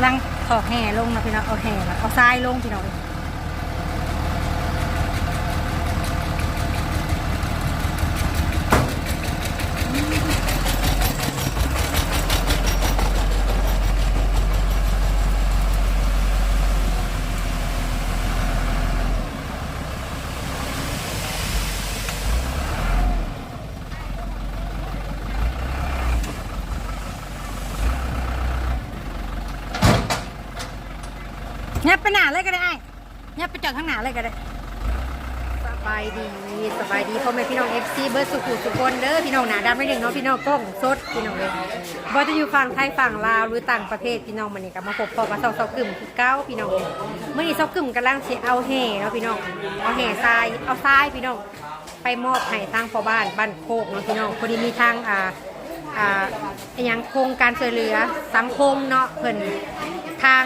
ำลังถอกแห่ลงนะพี่น้องเอาแห่แล้วเอาทรายลงพี่น้อง เอ้ยยับไปหนาเลยก็ได้ไอ้ยับไปจอดข้างหน้าเลยก็ได้ สบายดีสบายดีพ่อแม่พี่น้องเอฟซีเบิร์ดสุขุสุคนเด้อพี่น้องหนาดำไม่เด้งเนาะพี่น้องกล้องสดพี่น้องเลยบ่จะอยู่ฝั่งไทยฝั่งลาวหรือต่างประเทศพี่น้องมันนี่ก็มาพบพอกับเซาเซากึ่มคือเก้าพี่น้องเลยเมื่อนี้เซากึ่มกำลังสิเอาแห่เนาะพี่น้องเอาแห่ทรายเอาทรายพี่น้องไปมอบให้ทางพ่อบ้านบ้านโคกเนาะพี่น้องพอดีมีทางอ่าอ่าอหยังโครงการช่วยเหลือสังคมเนาะเพิ่นทาง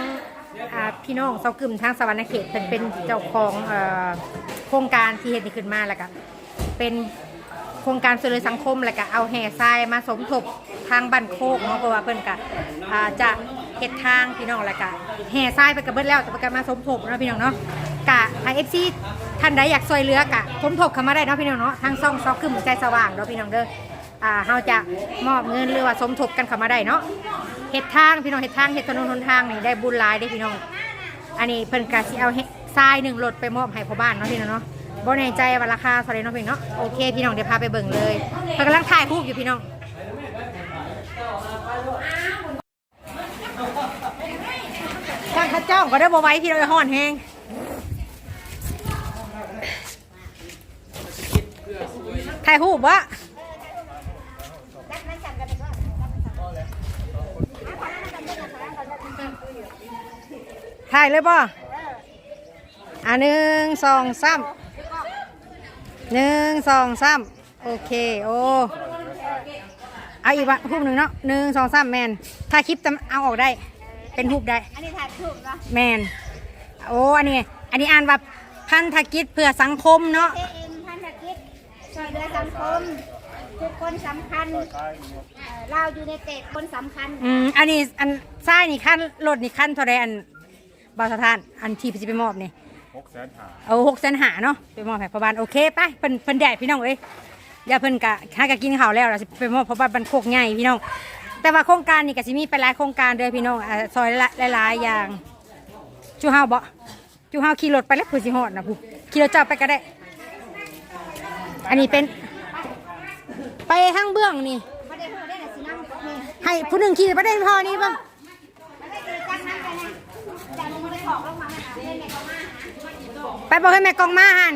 อ่าพี่น้องเซากึมทางสวรรณเขตเป็นเป็นเจ้าของเอ่อโครงการที่เฮ็ดนี่ขึ้นมาแล้วก็เป็นโครงการช่วยเหลือสังคมแล้วก็เอาแห่ทรายมาสมทบทางบ้านโคกเนาะเพราะว่าเพิ่นก็อ่าจะเฮ็ดทางพี่น้องแล้วก็แห่ทรายไปกับเบิดแล้วแต่เพิ่นก็มาสมทบเนาะพี่น้องเนาะกะให้ FC ท่านใดอยากช่วยเหลือกะสมทบเข้ามาได้เนาะพี่น้องเนาะทางช่องซอกกึมใจสว่างเนาะพี่น้องเด้ออ่าเฮาจะมอบเงินหรือว่าสมทบกันเข้ามาได้เนาะ เฮ็ดทางพี่น้องเฮ็ดทางเฮ็ดถนนหนทางนี่ได้บุญหลายได้พี่น้อง อันนี้เพิ่นก็สิเอาทรายหนึ่งรถไปมอบให้พ่อบ้านเนาะพี่น้องเนาะบ่แน่ใจว่าราคาเท่าไหร่เนาะพี่เนาะโอเคพี่น้องเดี๋ยวพาไปเบิ่งเลยเพิ่นกำลังถ่ายรูปอยู่พี่น้องทางข้าเจ้าก็ได้บ่ไว้พี่น้องอย่อนแฮงถ่ายรูปวะ ถ่ายเลยป่ะอะหนึ่งสองสามหนึ่งสองสามโอเค โอ้เอาอีกวะรูปหนึ่งเนาะหนึ่งสองสามแมนถ้าคลิปจะเอาออกได้ เป็นรูปได้ อันนี้ถ่ายถูกเนาะแมนโอ้อันนี้ อันนี้อ่านว่าพันธกิจเพื่อสังคมเนาะเอ็มพันธกิจช่วยเหลือสังคมทุกคนสำคัญเอ่อเราอยู่ในเตะคนสำคัญ อืม อันนี้อันซ้ายนี่ขั้นรถนี่ขั้นเท่าไรอัน บาวสถาน อันที่พี่สิไปมอบนี่หกแสนหาเอาหกแสนหาเนาะไปมอบให้พ่อบ้านโอเคไปเพิ่นเพิ่นแดดพี่น้องเอ้ยอย่าเพิ่นกะหากะกินข้าวแล้วเราสิไปมอบพ่อบ้านบันโคกใหญ่พี่น้อง แต่ว่าโครงการนี่ก็สิมีไปหลายโครงการเด้อพี่น้องอ่าซอยละหลายๆอย่างจูเฮาบ่จูเฮาขี่รถไปแล้วเพื่อสิฮอดนะผู้ขี่รถจับไปก็ได้ อันนี้เป็น ไปทางเบื้องนี่ไม่ได้พูดได้แต่สินั่งนี่ให้ผู้หนึ่งขี่ไปได้พอนี้ป่ะไม่ได้ตีจังนั้นไปนะจังลงมา ได้ของลงมาหาเล่นในกองมาไปบอกให้แม่กองมาหัน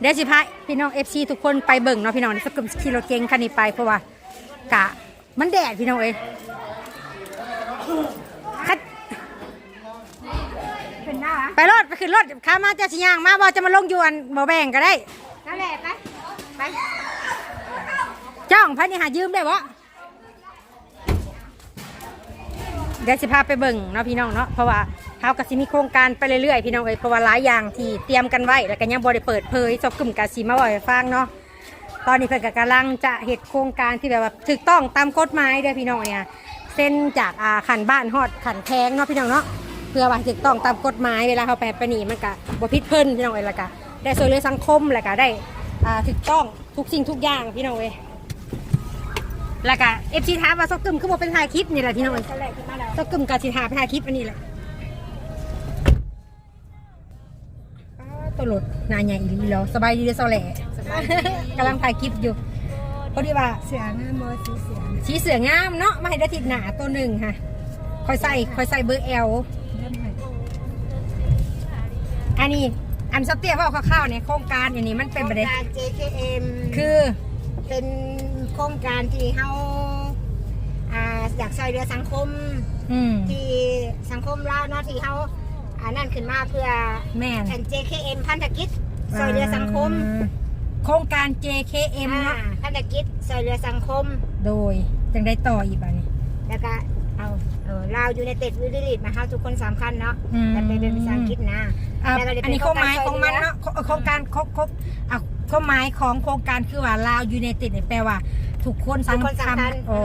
เดี๋ยวสิพาพี่น้องเอฟซีทุกคนไปเบิ่งเนาะพี่น้องสักกึมขี่รถเก๋งคันนี้ไปเพราะว่ากะมันแดดพี่น้องเอ้ยคัดขึ้นได้หรอไปรถไปขึ้นรถข้ามาเจะสิยางมาบ่จะมาลงอยวนบ่แบ่งก็ได้นั่นแหละไปไปจ้องพันนี่หายืมได้บ่เดี๋ยวสิพาไปเบิ่งเนาะพี่น้องเนาะเพราะว่า เขาก็สิมีโครงการไปเรื่อยๆพี่น้องเอ้ยเพราะว่าหลายอย่างที่เตรียมกันไว้แล้วก็ยังบ่ได้เปิดเผยจบกลุ่มกาสิมาบ่ให้ฟังเนาะตอนนี้เพิ่นก็กำลังจะเฮ็ดโครงการที่แบบว่าถูกต้องตามกฎหมายเด้อพี่น้องเนี่ยเส้นจากอาขันบ้านฮอดขันแพงเนาะพี่น้องเนาะเพื่อว่าถูกต้องตามกฎหมายเวลาเขาไปไปนี่มันก็บ่ผิดเพิ่นพี่น้องเอ้ยแล้วก็ได้ช่วยเหลือสังคมแล้วก็ได้อ่าถูกต้องทุกสิ่งทุกอย่างพี่น้องเอ้ยแล้วก็เอฟซีถาว่าซอกกึมคือบ่เป็นถ่ายคลิปนี่แหละพี่น้องเอ้ยนั่นแหละขึ้นมาแล้วซอกกึมกับสิถาไปถ่ายคลิปอันนี้แหละ ตัวรถหนาใหญ่อีหลีแล้วสบายดีเด้อเซาแหล่กำลังถ่ายคลิปอยู่พอดีว่าเสืองามบอสีเสือสีเสืองามเนาะมาให้ได้ทิศหนาตัวหนึ่งค่ะคอยใส่คอยใส่เบอร์เอลเริ่มใหม่อันนี้อันสเตียว่าคร่าวๆเนี่ยโครงการอันนี้มันเป็นประเด็นโครงการ JKM คือเป็นโครงการที่เฮาอ่าอยากช่วยเหลือสังคมอืมที่สังคมลาวเนาะที่เขา อ่านั่นขึ้นมาเพื่อแม่นแอน JKM พันธกิจช่วยเหลือสังคมอ่าโครงการ JKM อ่าเนาะพันธกิจช่วยเหลือสังคม โดยจังได้ต่ออีกบ้านี้แล้วก็เอาเออลาวอยู่ในเต็ดวิลลิตมาเฮาทุกคนสำคัญเนาะอืมแต่เป็นเป็นภาษาอังกฤษนะ อะแล้วก็จะเป็นอันนี้โครงหมายโคขรองงกามัรนเนาะโคโครงการโคโคอะโครงหมายของโครงการคือว่าลาวยูเนเต็ดเนี่ยแปลว่า ทุกคนทุกคนสำคัญ โอ้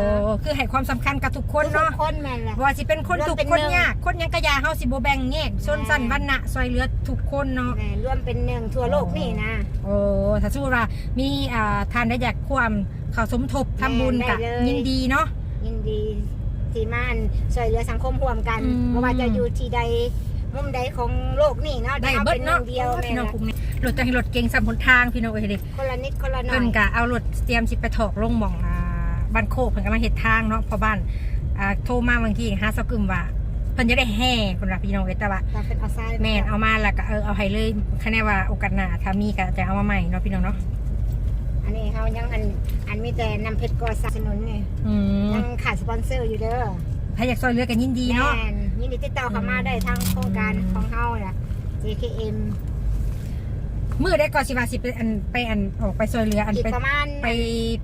คือให้ความสำคัญกับทุกคนทุเนาะกคนแม่นแหละ ว่าสิเป็นคนรวมทุกเป็นคนหนึ่งยากคนหยังกะยาเฮาสิบ่แบ่งแยกชนชั้นวรรณะซอยเหลือทุกคนเนาะ แม่รวมเป็นหนึ่งทั่วโลกนี่นะ โอ้ถ้าสมมุติว่ามีอ่าทานได้อยากความเข้าสมทบทำบุญกะได้เลย ยินดีเนาะ ยินดีที่มาอันช่วยเหลือสังคมร่วมกันอืมเพราะว่าจะอยู่ที่ใด มุมใดของโลกนี่เนาะได้เอาเบิดเป็นหเนาะนึ่งเดียวโอ้แม่พี่น้องนะกลุ่มนี้รถจังรถเก่งสำหนทางพี่น้องเอ้ยเด้คนละนิดคนละหน่อเพิ่นยกะเอารถเตรียมสิไปถอกลงหม่องอ่าบ้านโคกเพิ่นกำลังเฮ็ดทางเนาะเพอบ้านอ่าโทรมาบางทีหาสักกึมว่าเพิ่นจะได้แห่คนละพี่น้องเอ้ยแต่ว่าเราเป็นเอาซ้ายแม่นเอามาแล้วก็เออเอาให้เลยคะแนนว่าโอกาสหน้าถ้ามีก็จะเอามาใหม่เนาะพี่น้องเนาะอันนี้เขายังอันอันมีแต่นำเพชรกอสนับสนุนไงอืมยังขาดสปอนเซอร์อยู่เด้อ ถ้าอยากซอยเหลือกันยินดีเนาะแม่นยินดีติดต่อเข้ามาได้ทางโครงการของเฮาน่ะ JKM มือได้ก่อนสิว่าสิไปอันไปอันออกไปซอยเหลืออันอีกไปประมาณไป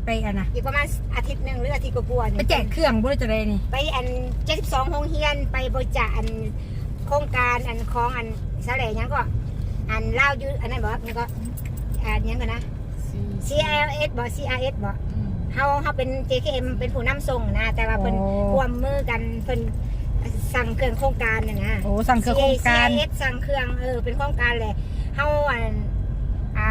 ไปอันน่ะอีกประมาณอาทิตย์หนึ่งหรืออาทิตย์กว่าๆไปเนี่ยแจกเครื่องบ่ได้จะได้นี่ ไปอัน72โรงเรียนไปบริจาคอันโครงการอันของอันสะแหลยังก็อันเล่าวอยูอันนั้นบอกมันก็อันยังกันนะ CLS บอก CRS บอก เฮาเฮาเป็น JKM เป็นผู้นำส่งนะ แต่ว่าเพิ่นโอ้ ร่วมมือกันเพิ่นสั่งเครื่องโครงการน่ะนะ โอ้สั่งเครื่องโครงการ CRS สั่งเครื่องเออเป็นโครงการเลยเฮาอันอ่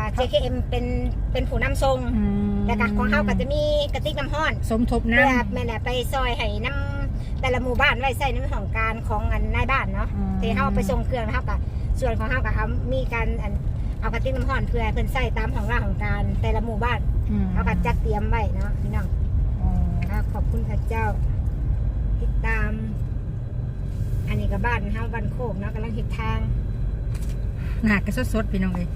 า JKM เป็นเป็นผู้นำส่งอืมแล้วก็ของเฮาก็จะมีกระติกน้ำห้อน สมทบเพื่อน้ำแม่นแหละไปซอยให้น้ำแต่ละหมู่บ้านไว้ใส่น้ำของการของอันนายบ้านเนาะอืมที่เฮาไปส่งเครื่องแล้วเฮาก็ส่วนของเฮาก็เอามีการอันเอากระติกน้ำห้อนเพื่อให้เพิ่นใส่ตามของร่างของการแต่ละหมู่บ้าน อืมเฮาก็จัดเตรียมไว้เนาะพี่น้องอ๋ออ่าขอบคุณพระเจ้า ติดตาม อันนี้ก็บ้านเฮาบ้านโคกเนาะกำลังเฮ็ดทางหน้าก็สดๆพี่น้องเอ้ย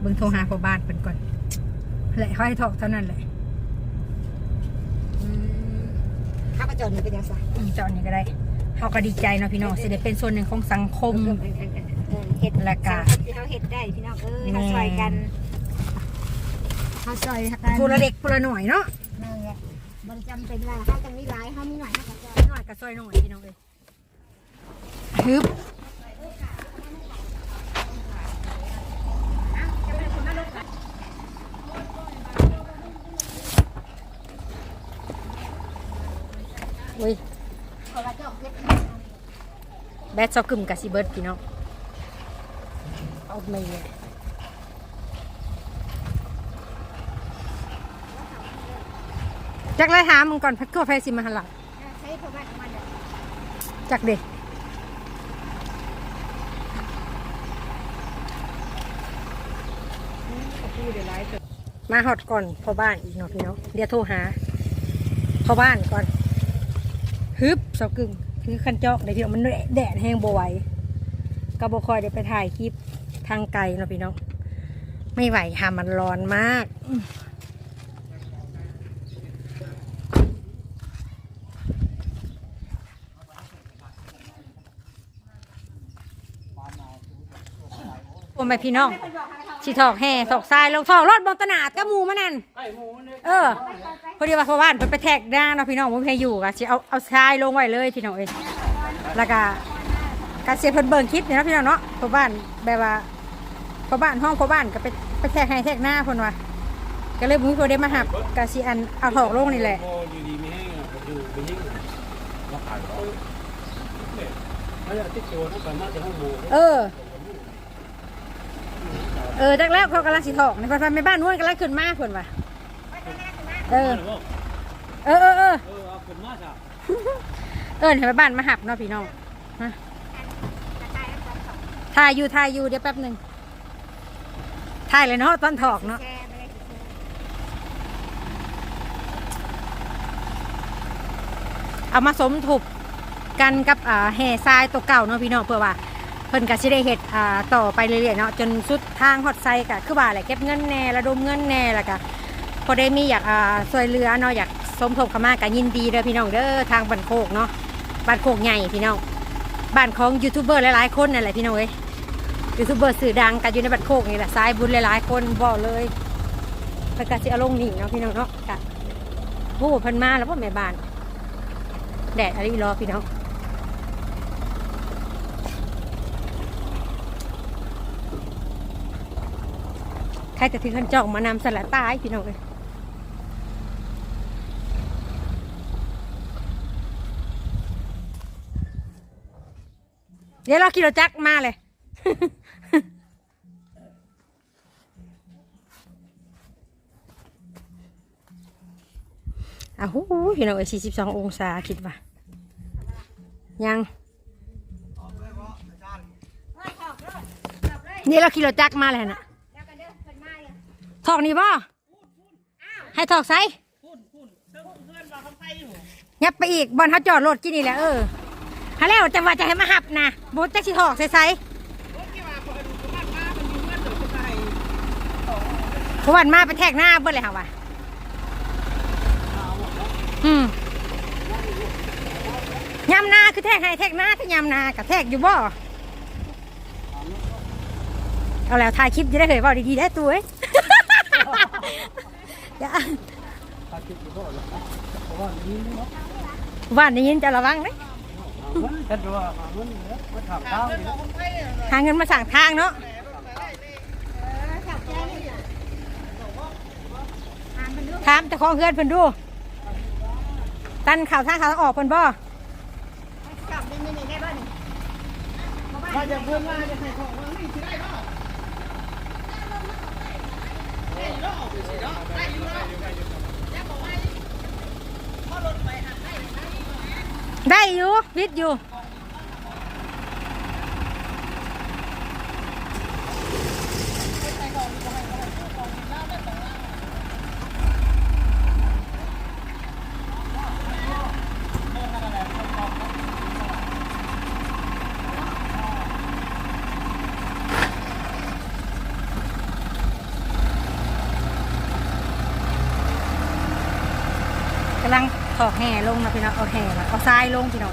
เบิ่งโทรหาพ่อบ้านเพิ่นก่อนแหละเขาให้ถอกเท่านั้นแหละอืมเฮาก็จอดนี่เป็นจังซั่นอืมเจาะนี่ก็ได้เขาก็ดีใจเนาะพี่น้องสิได้เป็นส่วนหนึ่งของสังคมเออเออเฮ็ดและก็สังคมที่เฮาเฮ็ดได้พี่น้องเอ้ยเฮาช่วยกัน เฮาช่วยกันผู้ละเด็กผู้ละหน่อยเนาะนั่นแหละบริจำเป็นว่าเขาจะมีหลายเขามีหน่อยเขาก็จะหน่อยก็ซอยหน่อยพี่น้องเอ้ยฮึบอุ้ยคนละเจ้าเฮ็ดแบทซอกกึมกับซีเบิร์ดพี่น้องเอาไม่เลย จักไรถามมึงก่อนพักตัวไฟสิมาหันหลังใช้โทรศัพท์ของมันเนี่ยจักเด็กมาหอดก่อนพ่อบ้านอีกเนาะพี่น้องเดี๋ยวโทรหาพ่อบ้านก่อนฮึบเสากึ่งคือขันจอกเดี๋ยวพี่น้องมันแดดแห้งบไหวก็บคอยเดี๋ยวไปถ่ายคลิปทางไกลเนาะพี่น้องไม่ไหวค่ะมันร้อนมาก โอ้ไม่พี่น้องสิถอกแห่ถอกทรายลงถอกรถบนตนาดกับหมูมันนั่นเออพอดีว่าพ่อบ้านเพิ่นไปแทกด้านเนาะพี่น้องผมให้อยู่กะสิเอาเอาทรายลงไว้เลยพี่น้องเอ้ยแล้วก็กะเสียเพิ่นเบิ่งคลิปนี่เนาะพี่น้องเนาะพ่อบ้านแบบว่าพ่อบ้านห้องพ่อบ้านก็ไปไปแทกให้แทกหน้าเพิ่นว่าก็เลยบุ้ยพอได้มาหับกะสิอันเอาถอกลงนี่แหละโอ้อยู่ดีไม่แห้งอะอยู่ไปยิ่งมาขายของแล้วอยากที่ตัวนั่นก็น่าจะให้หมูเออ เออจากแล้วเขากำลังสิถอกในพันไม่บ้านนู้นกำลังขึ้นมาเพิ่นว่าเออ เออเออเออเออเอาขึ้นมาจ้ะเออเห็นไปบ้านมาหับเนาะพี่น้องฮะถ่ายอยู่ถ่ายอยู่เดี๋ยวแป๊บหนึ่งถ่ายเลยเนาะตอนถอกเนาะเอามาสมทบกันกับอ่าแห่ทรายตัวเก่าเนาะพี่น้องเพื่อว่า พิ่นก็สิได้เฮ็ดอ่าต่อไปเรื่อยๆเนาะจนสุดทางฮอดไซก็คือว่าแหละเก็บเงินแน่ระดมเงินแน่แล้วก็พอได้มีอยากอ่าช่วยเหลือเนาะอยากสมทบเข้ามาก็ยินดีเด้อพี่น้องเด้อทางบ้านโคกเนาะบ้านโคกใหญ่พี่น้องบ้านของยูทูบเบอร์หลายๆคนนั่นแหละพี่น้องเอ้ยยูทูบเบอร์สื่อดังกันอยู่ในบ้านโคกนี่แหละสายบุญหลายๆคนบอกเลยเพิ่นก็สิเอาลงนี่เนาะพี่น้องเนาะกะโอ้เพิ่นมาแล้วบ่อแม่บ้านแดดอะไรรอพี่น้อง ครจะถึงขั้นจอกมานำสละตายพี่น้องเลยเดี๋ยวเราขี่รถจักมาเลยอ้าวพี่น้องเอ้ยสี่องศาคิดว่ายังนี่เราขี่รถจักรมาเลยนะ ถอกนี่บ่ให้ถอกไซยับไปอีกบอลเขาจอดรถกินนี่แหละเออฮาแล้วจะว่าจะให้มาหับนะบนแจ็คสิถอกใส่ไซเพวันมาไปแทกหน้าเบิ้ลเลยค่ะว่ะอืมยำนาคือแทกให้แทกหน้าถ้ายำนากับแทกอยู่บ่เอาแล้วถ่ายคลิปจะได้เหยเว่าดีๆได้ตัวเอ้ อย่าว่านได้ยินจะระวังเลยมันะหาเงินมาสั่งทางเนาะถามจ้าของเฮือนเพิ่นดู ตันข่าวทางข่าวออกเพิ่นบ่จับนี่นี่ได้บ่นี่ถ้าจะเพิ่มมาจะให้ของมันนี่สิได้เนาะ ได้อยู่วิทย์อยู่ ขอแห่ลงนะพี่น้องเอาแห่ละเอาทรายลงพี่น้อง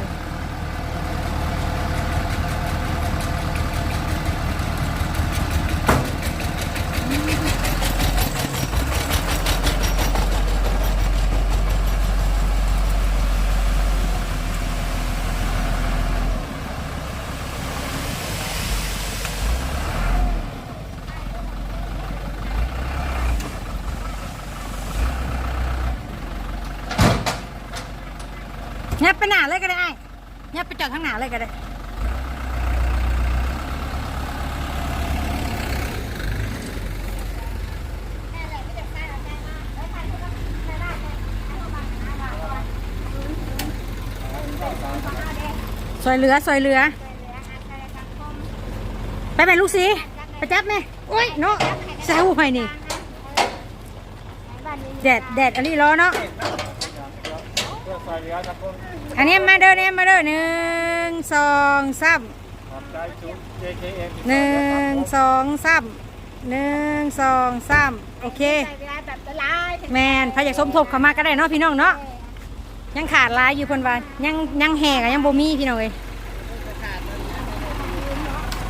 ไปหนาเลยก็ได้ไอ้ยับไปจอดข้างหน้าเลยก็ได้แม่แหละที่จะใส่เอาใจมาเอ้ยใครที่ว่าใส่ได้เนี่ยให้เอามาหาว่าเอาไว้ศูนย์ศูนย์เอ้ยศูนย์ศูนย์ของเราเด้ซอยเรือซอยเรือช่วยเหลือ ไปไปลูกสีไปจับไหมโอ้ยเนาะแซวไปนี่แดดแดดอันนี้ร้อนเนาะ อันนี้มาเด้อเนี่ยมาเด้อหนึ่งสองสามหนึ่งสองสามหนึ่งสองสามโอเคแมนถ้ายากสมทบเข้ามาก็ได้เนาะพี่น้องเนาะยังขาดลายอยู่เพิ่นว่ายังยังแห่กันยังโบมีพี่น้องเอ้ย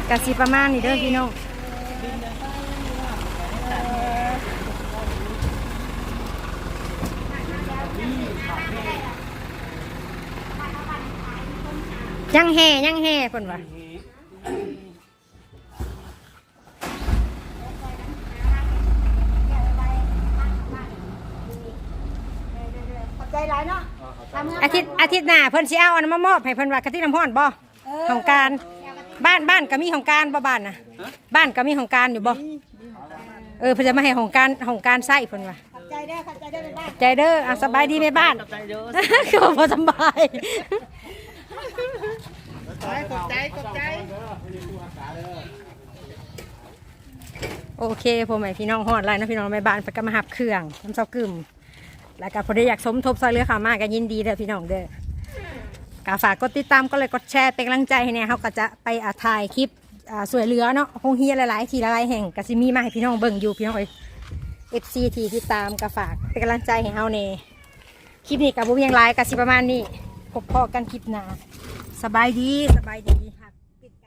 กะสิประมาณนี้เด้อพี่น้อง ยังแห่ยังแห่เพิ่นว่าขอบใจหลายเนาะทำเงินอาทิตย์อาทิตย์หน้าเพิ่นสิเอาอันนั้นมามอบให้เพิ่นว่ากะทิน้ำร้อนบ่ของการบ้านบ้านก็มีของการบ่บ้านนะบ้านก็มีของการอยู่บ่เออเพิ่นจะมาให้ของการของการใส่เพิ่นว่าขอบใจเด้อขอบใจเด้อไปบ้านใจเด้ออะสบายดีไหมบ้านคือบ่สบาย ขอบใจขอบใจโอเคพ่อแม่พี่น้องฮอดไลน์นะพี่น้องแม่บ้านไปก็มาหับเครื่องน้ำซากึ่มแล้วก็พอได้อยากสมทบซอยเรือขามากก็ยินดีเด้อพี่น้องเด้อกาฝากกดติดตามก็เลยกดแชร์เป็นกำลังใจให้เนี่ยเขาก็จะไปอาถ่ายคลิปสวยเรือเนาะคงเฮียหลายๆทีหลายๆแห่งก็สิมีมาให้พี่น้องเบิ่งอยู่พี่น้องเอ้ย FC ที่ติดตามก็ฝากเป็นกำลังใจให้เฮาเน่คลิปนี้กับบุ้ยังไลน์ก็สิประมาณนี้พบพอกันคลิปหน้า สบายดีสบายดี